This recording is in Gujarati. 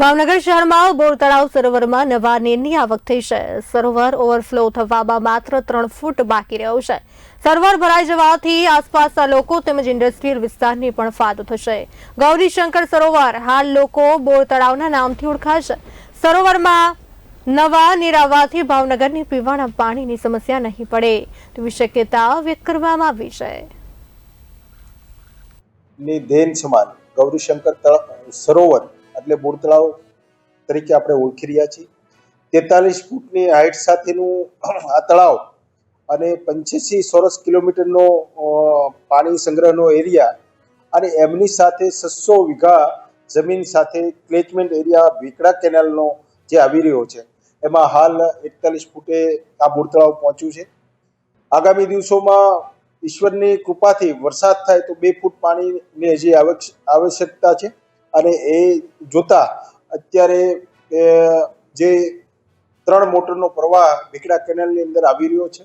ભાવનગર શહેરમાં બોર તળાવ સરોવરમાં નવા નીરની આવક થઈ છે. સરોવર ઓવરફ્લો થવામાં માત્ર ત્રણ ફૂટ બાકી રહ્યો છે. સરોવર ભરાઈ જવાથી આસપાસના લોકો તેમજ ઇન્ડસ્ટ્રીયલ વિસ્તારની પણ ફાયદો થશે. ગૌરીશંકર સરોવર, હાલ લોકો બોર તળાવના નામથી ઓળખાશે. સરોવરમાં નવા નીર આવવાથી ભાવનગરની પીવાના પાણીની સમસ્યા નહીં પડે. તેવી શક્યતા વ્યક્ત કરવામાં આવી છે. ગૌરીશંકર સરોવર એટલે બોર તરીકે આપણે ઓળખી રહ્યા છીએ. તેતાલીસ ફૂટની હાઇટ સાથેનું આ તળાવ અને પંચ્યાસી ચોરસ કિલોમીટરનો પાણી સંગ્રહનો એરિયા અને એમની સાથે છસો વીઘા જમીન સાથે ક્લેચમેન્ટ એરિયા ભીકડા કેનાલનો જે આવી રહ્યો છે. એમાં હાલ એકતાલીસ ફૂટે આ બોર પહોંચ્યું છે. આગામી દિવસોમાં ઈશ્વરની કૃપાથી વરસાદ થાય તો બે ફૂટ પાણીની હજી આવશ્ય- આવશ્યકતા છે. અને એ જોતા અત્યારે જે ત્રણ મોટરનો પ્રવાહ ભીકડા કેનાલની અંદર આવી રહ્યો છે.